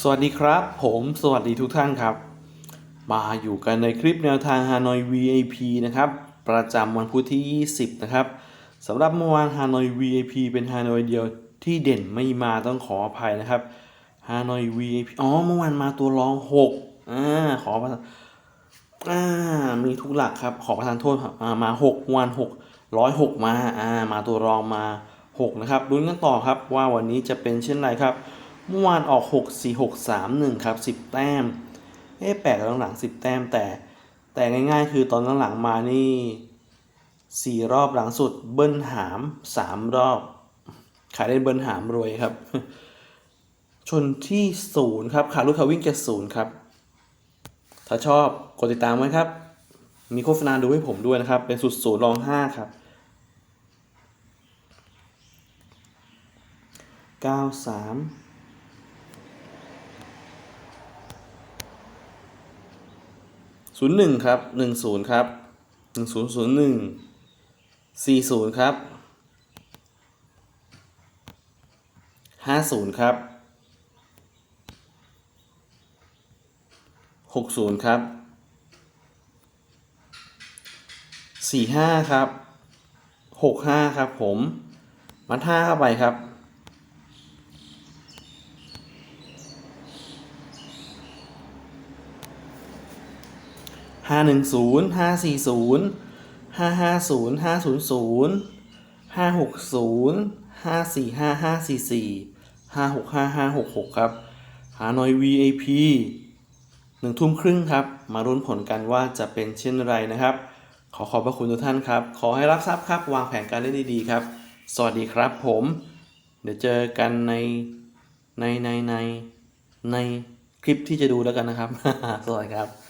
สวัสดีครับ ผมสวัสดีทุกท่านครับ มาอยู่กันในคลิปแนวทาง Hanoi VIP นะครับ ประจำวันพุธที่ 20 นะครับสำหรับเมื่อวาน Hanoi VIP เป็น Hanoi เดียวที่เด่นไม่มาต้องขออภัยนะครับ Hanoi VIP อ๋อเมื่อวานมาตัวรอง6อ่าขอประอ่ามีทุกหลักครับ ขอประทานโทษครับอ่ามา 6 วัน 6 106 มาอ่ามาตัวรองมา 6 นะครับลุ้นกันต่อครับว่าวันนี้จะเป็นเช่นไรครับ เมื่อวานออก 6 4 6 3 1 ครับ 10 แต้ม เอ๊ะแปลกหลังๆ10 แต้มแต่ แต่ง่ายๆ คือตอนหลังๆมานี่ 4 รอบหลังสุดเบิ้ลหาม 3 รอบ ขายได้เบิ้ลหามรวยครับ ชนที่ 0 ครับขาลูกเขาวิ่งจ็ดศูนย์ครับ ถ้าชอบกดติดตามไว้ครับ มีโฆษณาดูให้ผมด้วยนะครับ เป็นสุดศูนย์รอง 5 ครับ93 ศูนย์หนึ่งครับหนึ่งศูนย์ครับหนึ่งศูนย์ศูนย์หนึ่งสี่ศูนย์ครับห้าศูนย์ครับหกศูนย์ครับสี่ห้าครับหกห้าครับผม มัดห้าเข้าไปครับ 510 540 550 500 560 545 544 565 566 ครับ หาหน่อย VIP หนึ่งทุ่มครึ่งครับ มารุ้นผลกันว่าจะเป็นเช่นไรนะครับ ขอขอบพระคุณทุกท่านครับ ขอให้รับทราบครับ วางแผนการเล่นดีๆครับ สวัสดีครับผม เดี๋ยวเจอกันในในในในในคลิปที่จะดูแล้วกันนะครับ สวัสดีครับ